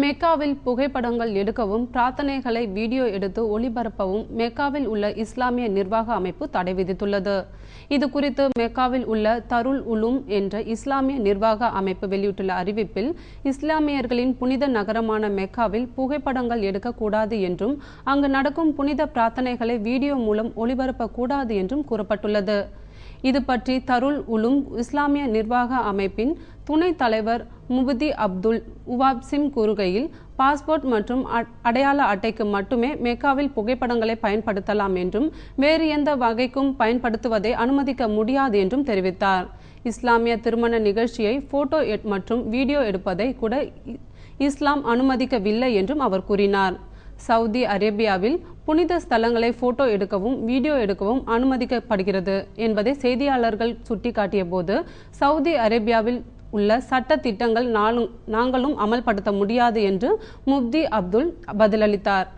மெக்காவில் புகைப்படங்கள் எடுக்கவும் பிரார்த்தனைகளை வீடியோ எடுத்து ஒளிபரப்பவும் மெக்காவில் உள்ள இஸ்லாமிய நிர்வாக அமைப்பு தடை விதித்துள்ளது. இது குறித்து மெக்காவில் உள்ள தருல் உலும் என்ற இஸ்லாமிய நிர்வாக அமைப்பு வெளியிட்டுள்ள அறிவிப்பில் இஸ்லாமியர்களின் புனித நகரமான மெக்காவில் புகைப்படங்கள் எடுக்கக்கூடாது என்றும் அங்கு நடக்கும் புனித பிரார்த்தனைகளை வீடியோ மூலம் ஒளிபரப்பக்கூடாது என்றும் கூறப்பட்டுள்ளது. இது பற்றி தருல் உலுங் இஸ்லாமிய நிர்வாக அமைப்பின் துணைத் தலைவர் முபதி அப்துல் உவாப்சிம் கூறுகையில் பாஸ்போர்ட் மற்றும் அடையாள அட்டைக்கு மட்டுமே மெக்காவில் புகைப்படங்களை பயன்படுத்தலாம் என்றும் வேறு எந்த வகைக்கும் பயன்படுத்துவதை அனுமதிக்க முடியாது என்றும் தெரிவித்தார். இஸ்லாமிய திருமண நிகழ்ச்சியை போட்டோ எட் மற்றும் வீடியோ எடுப்பதை கூட இஸ்லாம் அனுமதிக்கவில்லை என்றும் அவர் கூறினார். சவுதி அரேபியாவில் புனித ஸ்தலங்களை போட்டோ எடுக்கவும் வீடியோ எடுக்கவும் அனுமதிக்கப்படுகிறது என்பதை செய்தியாளர்கள் சுட்டிக்காட்டிய போது சவுதி அரேபியாவில் உள்ள சட்ட திட்டங்கள் நாளும் நாங்களும் அமல்படுத்த முடியாது என்று முப்தி அப்துல் பதிலளித்தார்.